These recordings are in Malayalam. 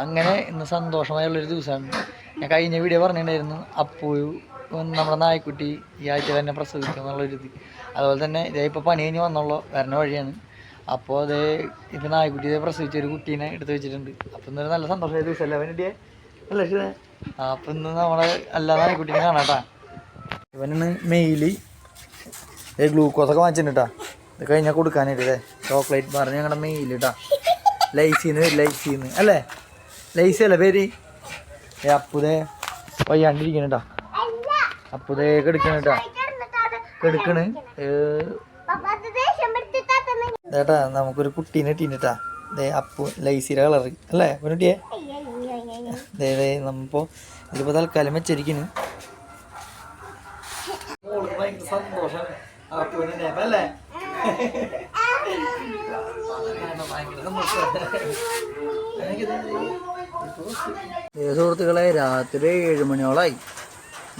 അങ്ങനെ ഇന്ന് സന്തോഷമായുള്ളൊരു ദിവസമാണ്. ഞാൻ കഴിഞ്ഞ വീഡിയോ പറഞ്ഞിട്ടുണ്ടായിരുന്നു അപ്പു നമ്മുടെ നായ്ക്കുട്ടി ഈ ആഴ്ച തന്നെ പ്രസവിക്കും എന്നുള്ളൊരു ഇത്. അതുപോലെ തന്നെ ഇതേ ഇപ്പോൾ പണി കഴിഞ്ഞ് വന്നുള്ളൂ വരണ വഴിയാണ്. അപ്പോൾ അതേ ഇപ്പം നായ്ക്കുട്ടി ഇതേ പ്രസവിച്ച ഒരു കുട്ടീനെ എടുത്ത് വെച്ചിട്ടുണ്ട്. അപ്പം ഇന്നൊരു നല്ല സന്തോഷമായ ദിവസമല്ലേ അവന്റെ അല്ലേ ഷിതേ? അപ്പം ഇന്ന് നമ്മളെ എല്ലാ നായ്ക്കുട്ടീനെ കാണാട്ടാ. ഇവനാണ് മെയിൽ ഏ ഗ്ലൂക്കോസ് ഒക്കെ വാങ്ങിച്ചിട്ടുണ്ട്. കേട്ടാ ഇത് കഴിഞ്ഞാൽ കൊടുക്കാനായിട്ട് ഇതേ ചോക്ലേറ്റ് പറഞ്ഞ് ഞങ്ങളുടെ മെയിലിട്ടാ ലൈസിന്ന് ലൈസിന്ന്. അല്ലേ? ലൈസി അല്ലേ പേര്? ഏ അപ്പുതേ വയ്യാണ്ടിരിക്കണ കേട്ടാ അപ്പുതേ കെടുക്കണ കേട്ടാ കെടുക്കണ്. ഏട്ടാ നമുക്കൊരു കുട്ടീനെ ഇട്ടീനിട്ടാ ദേ അപ്പു ലൈസിയുടെ കളറ്. അല്ലേ കുട്ടിയെ ദേ ദേ നമ്മപ്പോ ഇതിപ്പോ തൽക്കാലം വെച്ചിരിക്കുന്നു സന്തോഷം. അല്ലേ? സുഹൃത്തുക്കളെ രാത്രി ഏഴ് മണിയോളായി.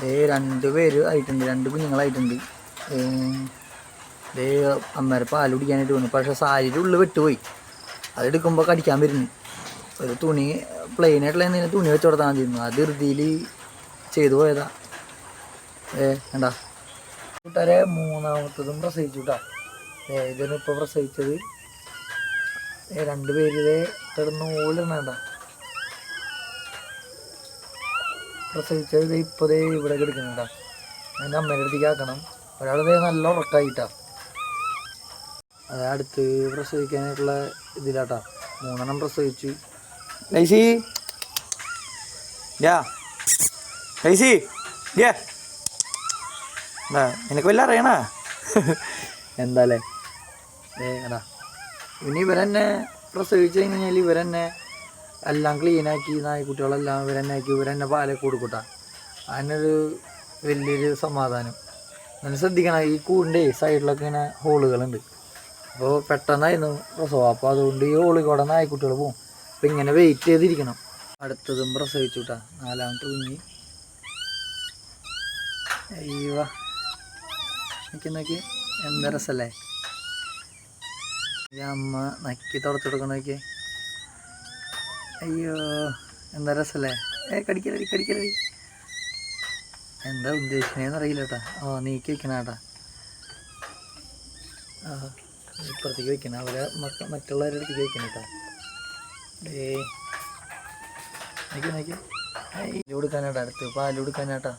ദേ രണ്ട് പേര് ആയിട്ടുണ്ട് രണ്ട് കുഞ്ഞുങ്ങളായിട്ടുണ്ട്. ദേ അമ്മേരെ പാൽ കുടിക്കാനായിട്ട് വന്നു. പക്ഷെ സാരിയുടെ ഉള്ളിൽ വിട്ടുപോയി. അതെടുക്കുമ്പോൾ കടിക്കാൻ വരുന്നു. ഒരു തുണി പ്ലെയിൻ ആയിട്ടുള്ള എന്തെങ്കിലും തുണി വെച്ച് കൊടുത്താൽ മതിയിരുന്നു അത് ധൃതിയിൽ ചെയ്തു പോയതാ. ഏ കണ്ടാ? കൂട്ടുകാരെ മൂന്നാമത്തതും പ്രസവിച്ചു കേട്ടാ ഏ ഇതിന് ഇപ്പോൾ പ്രസവിച്ചത് രണ്ട് പേര് കിടന്ന് ഓലിടണണ്ട പ്രസവിച്ചത് ഇപ്പോൾ ദേ ഇവിടെ കിടക്കുന്നുണ്ടാ. അതിന്റെ അമ്മേന്റെ അടുത്തേക്ക് ആക്കണം. ഒരാൾ ദേ നല്ല ഉറക്കായിട്ടാ. അടുത്ത് പ്രസവിക്കാനായിട്ടുള്ള ഇതിലാട്ടാ. മൂന്നെണ്ണം പ്രസവിച്ചു. ലൈസി യാ. ലൈസി യാ. നിനക്ക് വല്ല അറിയണ? എന്താ അല്ലേ? ഏടാ ഇനി ഇവരെന്നെ പ്രസവിച്ചു കഴിഞ്ഞാൽ ഇവരെന്നെ എല്ലാം ക്ലീനാക്കി നായ്ക്കുട്ടികളെല്ലാം ഇവരെന്നാക്കി ഇവരെന്നെ പാലൊക്കെ കൊടുക്കൂട്ട. അതിനൊരു വലിയൊരു സമാധാനം. അങ്ങനെ ശ്രദ്ധിക്കണം ഈ കൂടിന്റെ സൈഡിലൊക്കെ ഇങ്ങനെ ഹോളുകളുണ്ട്. അപ്പോൾ പെട്ടെന്നായിരുന്നു പ്രസവം. അപ്പോൾ അതുകൊണ്ട് ഈ ഹോളിൽ കൂടെ നായ്ക്കുട്ടികൾ പോകും അപ്പോൾ ഇങ്ങനെ വെയിറ്റ് ചെയ്തിരിക്കണം. അടുത്തതും പ്രസവിച്ചു കേട്ടാ നാലാമത്തെ കുഞ്ഞി. അയ്യോ. നോക്കി നോക്കി. എന്താ രസല്ലേ? അമ്മ നക്കി തുടച്ചു കൊടുക്കണ അയ്യോ എന്താ രസല്ലേ? ഏ കടിക്കലടി കടിക്കലടി. എന്താ ഉദ്ദേശിക്കണേന്ന് അറിയില്ല കേട്ടാ ഓ നീക്കി വെക്കണ കേട്ടാ. ആ ഇപ്പുറത്തേക്ക് വെക്കണം. അവരെ മക്ക മറ്റുള്ളവരുടെ അടുത്തേക്ക് വെക്കണം കേട്ടോ. ഏ നോക്കി നോക്കി. പാൽ കൊടുക്കാനാട്ടാ അടുത്ത്. പാൽ കൊടുക്കാനാട്ടാ.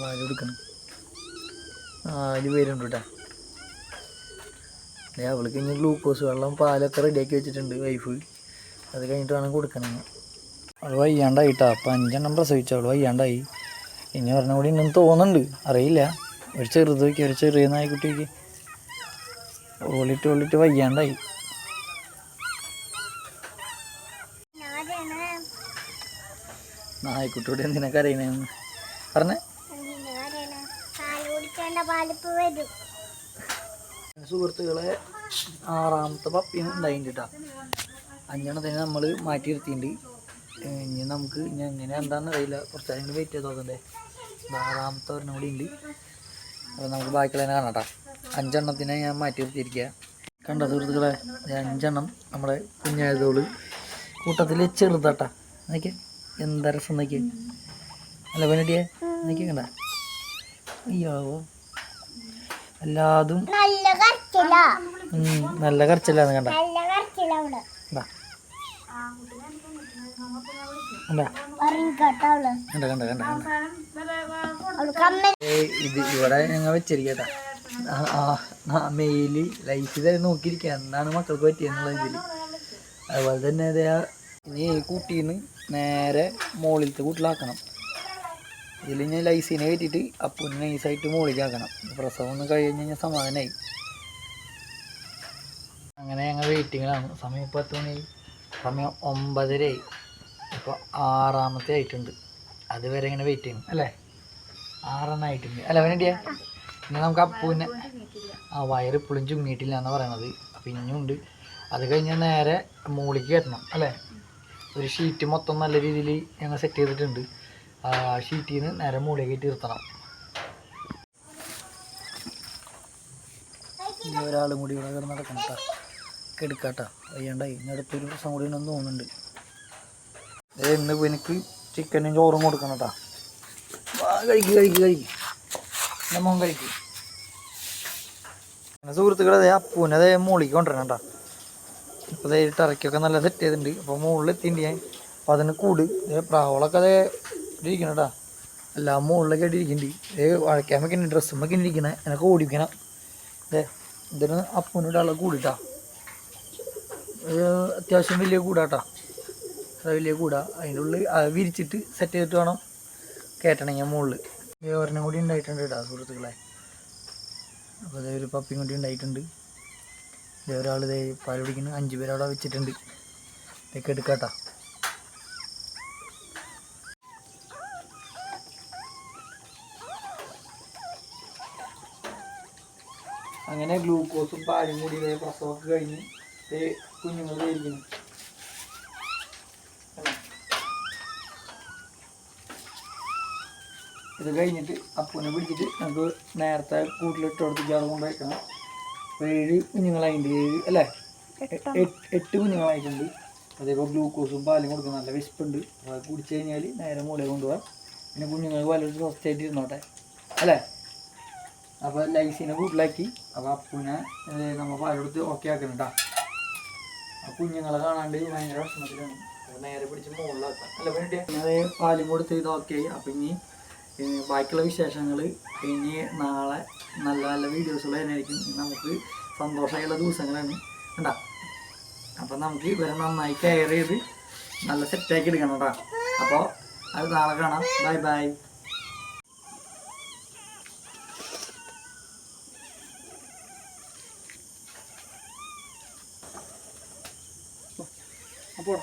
പാൽ കൊടുക്കണം. നാല് പേരുണ്ട് കേട്ടാ. അവൾക്ക് ഇനി ഗ്ലൂക്കോസ് വെള്ളം പാലൊക്കെ റെഡിയാക്കി വെച്ചിട്ടുണ്ട് വൈഫ്. അത് കഴിഞ്ഞിട്ട് വേണം കൊടുക്കണം അവൾ വയ്യാണ്ടായിട്ടാ. അപ്പം അഞ്ചെണ്ണം പ്രസവിച്ചു. അവൾ വയ്യാണ്ടായി. ഇനി പറഞ്ഞ കൂടി ഇന്നും തോന്നുന്നുണ്ട്. അറിയില്ല. ഒരു ചെറുത് വയ്ക്കുക ഒരു ചെറിയ നായ്ക്കുട്ടിക്ക്. ഓളിട്ട് ഓളിട്ട് വയ്യാണ്ടായി. നായ്ക്കുട്ടിയോട് എന്തിനാ കരയണേന്ന്? പറഞ്ഞേ. സുഹൃത്തുക്കളെ ആറാമത്തെ പപ്പിയും ഉണ്ടായിട്ടുണ്ട് കേട്ടോ തന്നെ നമ്മൾ മാറ്റി നിർത്തിയിട്ടുണ്ട്. ഇനി നമുക്ക് ഇനി എങ്ങനെ എന്താണെന്ന് അറിയില്ല. കുറച്ച് നേരം വെയിറ്റ് ചെയ്ത് നോക്കണ്ടേ. ആറാമത്തെ ഒരെണ്ണം കൂടി ഉണ്ട്. അപ്പോൾ നമുക്ക് ബാക്കിയുള്ളതിനെ കാണാം കേട്ടോ അഞ്ചെണ്ണത്തിനെ ഞാൻ മാറ്റി നിർത്തിയിരിക്കുക കണ്ട സുഹൃത്തുക്കളെ അഞ്ചെണ്ണം നമ്മുടെ കുഞ്ഞായതോൾ കൂട്ടത്തിൽ ചെറുതാട്ടാ. നോക്കിയേ എന്താ രസം നോക്കിയേ. അല്ല വേണ്ടിയേ നോക്കിയേ കണ്ട. അയ്യോ. അല്ലാതും നല്ല കറച്ചില്ലാന്ന് കണ്ട. ഇത് ഇവിടെ ഞങ്ങൾ വെച്ചിരിക്കട്ടാ. മെയിൽ ലൈഫ് ഇതായി നോക്കിയിരിക്കുക എന്താണ് മക്കൾക്ക് പറ്റിയെന്നുള്ള ഇതിൽ അതുപോലെ തന്നെ അതാ ഇനി ഈ കൂട്ടീന്ന് നേരെ മുകളിലത്തെ കൂട്ടിലാക്കണം. ഇതിൽ ഞാൻ ലൈസിനെ കയറ്റിയിട്ട് അപ്പൂന് നൈസായിട്ട് മുകളിലാക്കണം പ്രസവം ഒന്ന് കഴിഞ്ഞ് കഴിഞ്ഞാൽ സമാധാനമായി അങ്ങനെ ഞങ്ങൾ വെയിറ്റിങ്ങിലാണ് സമയം ഇപ്പോൾ മണി സമയം ഒമ്പതരയായി. ഇപ്പോൾ ആറാമത്തെ ആയിട്ടുണ്ട് അതുവരെ ഇങ്ങനെ വെയിറ്റ് ചെയ്യണം അല്ലേ? ആറെണ്ണം ആയിട്ടുണ്ട് അല്ല വേണ്ടിയാ ഇനി നമുക്ക് അപ്പൂനെ ആ വയറ് ഇപ്പോഴും ചുങ്ങിയിട്ടില്ല എന്ന് പറയണത്. അപ്പം ഇനിയുണ്ട് അത് കഴിഞ്ഞാൽ നേരെ മുകളിലേക്ക് കയറ്റണം അല്ലേ? ഒരു ഷീറ്റ് മൊത്തം നല്ല രീതിയിൽ ഞങ്ങൾ സെറ്റ് ചെയ്തിട്ടുണ്ട്. ആ ഷീറ്റിൽ നിന്ന് നേരെ മുകളിലേക്ക് ഇനി ഒരാളും കൂടി ഇവിടെ കിടന്ന് നടക്കണം കേട്ടോ കെടുക്കാട്ടോ വയ്യാണ്ടായി. ഇനി അടുത്തൊരു ദിവസം കൂടി ഉണ്ടെന്ന് തോന്നുന്നുണ്ട്. ഏ ഇന്ന് എനിക്ക് ചിക്കനും ചോറും കൊടുക്കണം കേട്ടാ കഴിക്കും കഴിക്കും കഴിക്കും. മോൻ കഴിക്കും. സുഹൃത്തുക്കളെ അതേ അപ്പൂനെ അതേ മുകളിലേക്ക് കൊണ്ടുവരണം കേട്ടോ ഇപ്പോൾ അതേ ടറയ്ക്കൊക്കെ നല്ല സെറ്റ് ചെയ്തിട്ടുണ്ട്. അപ്പോൾ മുകളിൽ എത്തിയിട്ടുണ്ട് ഞാൻ. അപ്പോൾ അതിന് കൂട്. ദേ പ്രാവളൊക്കെ അതേ ഇരിക്കണം കേട്ടോ എല്ലാം മുകളിലൊക്കെ ആയിട്ട് ഇരിക്കുന്നുണ്ട് വഴക്കാൻ വെക്കുന്നുണ്ട് ഡ്രസ്സും ഇരിക്കണേ. എനിക്ക് ഓടിക്കണം ദേ ഇതിന് അപ്പൂനിട്ടുള്ള കൂടിട്ടാ ഒരു അത്യാവശ്യം വലിയ കൂടാട്ടാ. അത് വലിയ കൂടാ. അതിന്റെ ഉള്ളിൽ വിരിച്ചിട്ട് സെറ്റ് ചെയ്തിട്ട് വേണം കയറ്റണമെങ്കിൽ മുകളിൽ. ഒരെണ്ണം കൂടി ഉണ്ടായിട്ടുണ്ട് കേട്ടോ സുഹൃത്തുക്കളെ. അപ്പോൾ അതേ ഒരു പപ്പിയും കൂടി ഉണ്ടായിട്ടുണ്ട്. ഇതേ ഒരാൾ ഇതേ പാൽ പിടിക്കുന്നു അഞ്ച് പേര് അവിടെ വെച്ചിട്ടുണ്ട്. ഇതൊക്കെ എടുക്കാട്ടാ. അങ്ങനെ ഗ്ലൂക്കോസും പാലും കൂടി ഇതേ പ്രസവമൊക്കെ കഴിഞ്ഞ് ഇതേ കുഞ്ഞുങ്ങൾ ഇരിക്കുന്നു ഇത് കഴിഞ്ഞിട്ട് അപ്പൂനെ പിടിച്ചിട്ട് നമുക്ക് നേരത്തെ കൂട്ടിലിട്ട് കൊടുത്തിട്ട് അത് കൊണ്ടുപോയിക്കണം ഏഴ് കുഞ്ഞുങ്ങളായിട്ടുണ്ട് ഏഴ് അല്ലേ? എട്ട്. കുഞ്ഞുങ്ങളായിട്ടുണ്ട് അതേപോലെ ഗ്ലൂക്കോസും പാലും കൊടുക്കും നല്ല വിശപ്പുണ്ട്. അപ്പോൾ അത് കുടിച്ച് കഴിഞ്ഞാൽ നേരെ മൂളെ കൊണ്ടുപോകാം. പിന്നെ കുഞ്ഞുങ്ങൾ വളരെ സ്വസ്ഥമായിട്ട് ഇരുന്നോട്ടെ. അല്ലേ? അപ്പോൾ ലൈസിനെ കൂട്ടിലാക്കി. അപ്പോൾ അപ്പൂനെ നമ്മൾ പാലെടുത്ത് ഓക്കെ ആക്കണം കേട്ടോ ആ കുഞ്ഞുങ്ങളെ കാണാണ്ട് ഭയങ്കര വിഷമത്തിലാണ്. നേരെ പിടിച്ച് മുകളിലാക്കാം അല്ല വേണ്ടി അതേ പാലും കൊടുത്ത് ഇത് ഓക്കെ ആയി അപ്പം ഇനി ബാക്കിയുള്ള വിശേഷങ്ങൾ ഇനി നാളെ നല്ല നല്ല വീഡിയോസുകൾ തന്നെയായിരിക്കും നമുക്ക് സന്തോഷമായുള്ള ദിവസങ്ങളാണ്. കണ്ടാ? അപ്പം നമുക്ക് ഇവരെ നന്നായി കെയർ ചെയ്ത് നല്ല സെറ്റാക്കി എടുക്കണം കേട്ടോ. അപ്പോൾ അത് നാളെ കാണാം. ബൈ ബൈ അപ്പോൾ